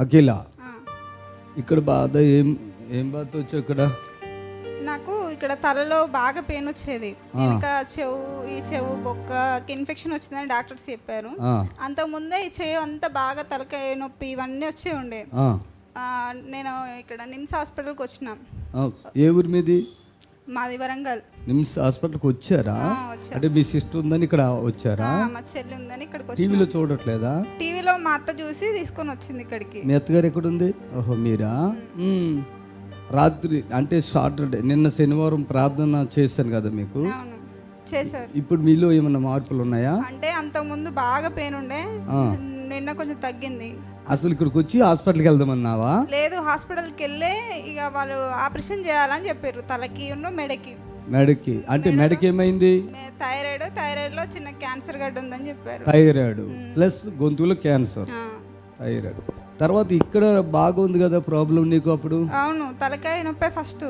అఖిల. ఇక్కడ బాధ ఏం ఏం బాధ వచ్చావు ఇక్కడ? నాకు ఇక్కడ తలలో బాగా పెయిన్ వచ్చేది. వెనక చెవు ఈ చెవు బొక్కకి ఇన్ఫెక్షన్ వచ్చిందని డాక్టర్స్ చెప్పారు. ఆ, అంతకుముందే ఈ చెవు అంతా బాగా తలకాయ నొప్పి ఇవన్నీ వచ్చే ఉండే. నేను ఇక్కడ నిమ్స్ హాస్పిటల్కి వచ్చినాం. ఏ ఊరి మీది? మాది వరంగల్. నిమ్స్ హాస్పిటల్కి వచ్చారా? అంటే మీ సిస్టర్ ఉందని ఇక్కడ వచ్చారా? మా చెల్లి ఉందని ఇక్కడికి వచ్చి టీవీలో చూడట్లేదా? టీవీలో మా అత్త చూసి తీసుకొని వచ్చింది ఇక్కడికి. మీ అత్తగారు ఎక్కడుంది? ఓహో మీరా. రాత్రి అంటే సాటర్డే నిన్న శనివారం ప్రార్థన చేశాను కదా మీకు? చేశారు. ఇప్పుడు మీలో ఏమైనా మార్పులు ఉన్నాయా? అంటే అంతకుముందు బాగా పెయిన్ ఉండే. నిన్న కొంచెం తగ్గింది. అసలు ఇక్కడికి వచ్చి హాస్పిటల్కి వెళ్దామన్నావా? లేదు హాస్పిటల్కి వెళ్ళే ఇక వాళ్ళు ఆపరేషన్ చేయాలని చెప్పారు తలకి ఉన్న మెడకి. మెడకి. అంటే మెడకి ఏమైంది? థైరాయిడ్ థైరాయిడ్లో చిన్న క్యాన్సర్ గడ్డ ఉందని చెప్పారు. థైరాయిడ్. ప్లస్ గొంతులో క్యాన్సర్. థైరాయిడ్. తర్వాత ఇక్కడ బాగుంది కదా ప్రాబ్లం నీకు అప్పుడు? అవును తలకాయ నొప్పి ఫస్ట్.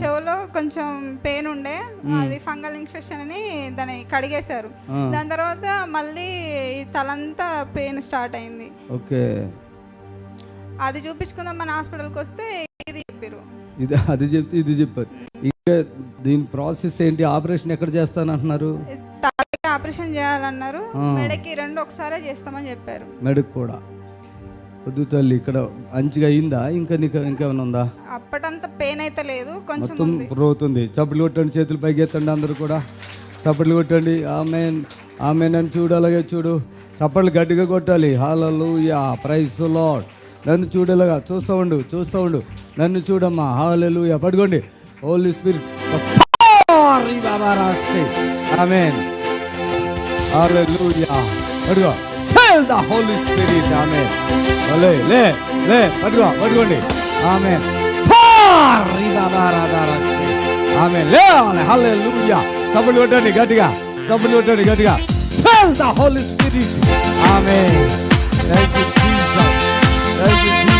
చెవులో కొంచెం పెయిన్ ఉండే అది ఫంగల్ ఇన్ఫెక్షన్ అని దాన్ని కడిగేశారు. దాని తర్వాత మళ్ళీ తలంతా పెయిన్ స్టార్ట్ అయింది. ఓకే. అది చూపించుకుందాం మన హాస్పిటల్కి వస్తే ఇది చెప్పారు ఇది అది చెప్తే ఇది చెప్పారు. ఇంకా దీని ప్రాసెస్ ఏంటి? ఆపరేషన్ ఎక్కడ చేస్తానంటున్నారు? తలకి ఆపరేషన్ చేయాలన్నారు. మెడకి రెండు ఒకసారే చేస్తామని చెప్పారు. మెడకు కూడా. వద్దు తల్లి ఇక్కడ మంచిగా అయిందా? ఇంకా నీకు ఇంకేమైనా ఉందా? అప్పటంత పెయిన్ అయితే లేదు కొంచెం మొత్తం రోతుంది. చప్పట్లు కొట్టండి చేతులు పైకి ఎత్తండి అందరూ కూడా. చప్పట్లు కొట్టండి ఆమె ఆమె నన్ను చూడు అలాగే చూడు. చప్పట్లు గట్టిగా కొట్టాలి. హాలలు యా ప్రైస్ లాడ్ నన్ను చూడేలాగా చూస్తూ ఉండు చూస్తూ ఉండు. నన్ను చూడమ్మా హాలలు యా పడుకోండి హోలీ స్పిరిట్ ఆమెన్ హల్లెలూయా పడుకో. Tell the holy spirit amen లే లే లే పడుకో పడుకోండి ఆమెన్ ఫారి బాబా రాధా రాష్ట్రీ ఆమెన్ లే హల్లెలూయా. కొట్టండి గట్టిగా చప్పట్లు కొట్టండి గట్టిగా. Tell the holy spirit amen thank you Jesus you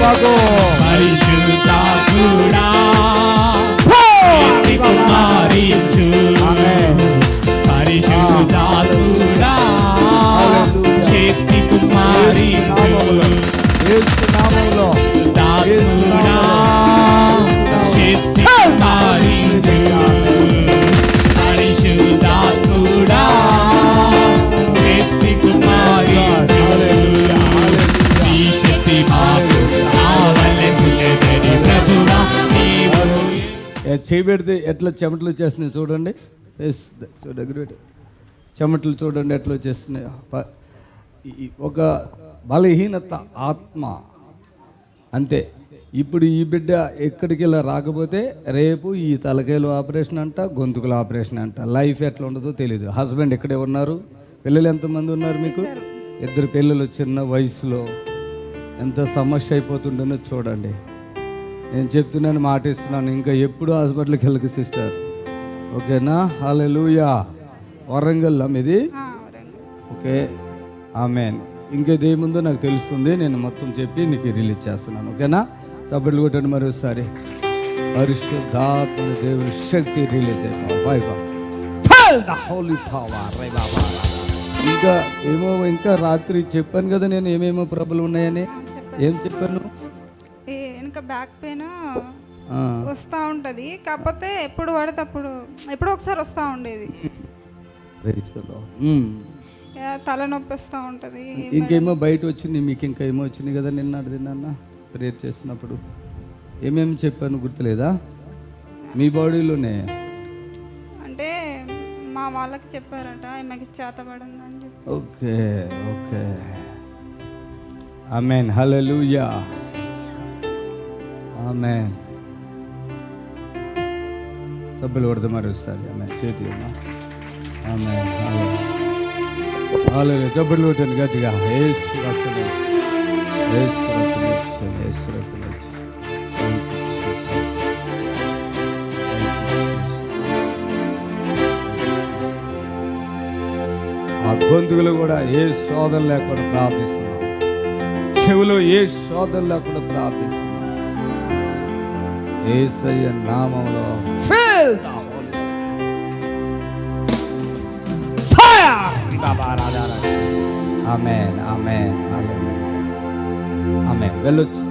ભાગો પરિશુદ્ધતા ગુણા చేయబెడితే ఎట్లా చెమటలు వచ్చేస్తున్నాయి చూడండి. ఎస్ దగ్గర చెమటలు చూడండి ఎట్లా వచ్చేస్తున్నాయి. ఒక బలహీనత ఆత్మ. అంతే. ఇప్పుడు ఈ బిడ్డ ఎక్కడికి ఇలా రాకపోతే రేపు ఈ తలకాయలు ఆపరేషన్ అంట గొంతుకుల ఆపరేషన్ అంట. లైఫ్ ఎట్లా ఉండదో తెలియదు హస్బెండ్ ఇక్కడే ఉన్నారు. పిల్లలు ఎంతమంది ఉన్నారు మీకు? ఇద్దరు పిల్లలు చిన్న వయసులో. ఎంత సమస్య అయిపోతుండనో చూడండి. నేను చెప్తున్నాను మాట ఇస్తున్నాను ఇంకా ఎప్పుడు హాస్పిటల్కి వెళ్ళకు సిస్టర్. ఓకేనా? వరంగల్ మీది? ఆ, వరంగల్. ఓకే. ఆమెన్. ఇంకేదేముందో నాకు తెలుస్తుంది నేను మొత్తం చెప్పి నీకు రిలీజ్ చేస్తున్నాను. ఓకేనా? చప్పట్లు కొట్టండి మరోసారి. పరిశుద్ధాత్మ దేవుని శక్తి రిలీజ్ అయిపోయి ఇంకా ఏమో ఇంకా రాత్రి చెప్పాను కదా నేను ఏమేమో ప్రాబ్లం ఉన్నాయని. ఏం చెప్పాను? వెనక బ్యాక్ పెయిన్ వస్తూ ఉంటుంది. కాకపోతే ఎప్పుడు పడితే అప్పుడు ఎప్పుడో ఒకసారి వస్తూ ఉండేది. ఇక తలనొప్పి వస్తూ ఉంటుంది. ఇంకేమో బయట వచ్చింది మీకు ఇంకా ఏమో వచ్చింది కదా నిన్న నిన్న ప్రేయర్ చేసినప్పుడు ఏమేమి చెప్పాను గుర్తులేదా? మీ బాడీలోనే? అంటే మా వాళ్ళకి చెప్పారట ఈమెకి చేతబడింది అని చెప్పి. ఓకే ఓకే ఆమెన్ హల్లెలూయా ఆమె డబ్బులు కొడతా మరోసారి ఆమె చేతి ఆమె హాలే డబ్బులు కొట్టండి గట్టిగా. ఏసు రక్తం ఏసు రక్తం ఏసు రక్తం ఆ గొంతుకులు కూడా ఏ శోధన లేకుండా ప్రార్థిస్తున్నాం. చెవులో ఏ శోధన లేకుండా ప్రార్థిస్తున్నాం. యేసయ్య నామములో fill the holy fire amen amen amen వెళ్ళొచ్చు.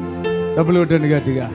చెప్పులు కొట్టండి గట్టిగా.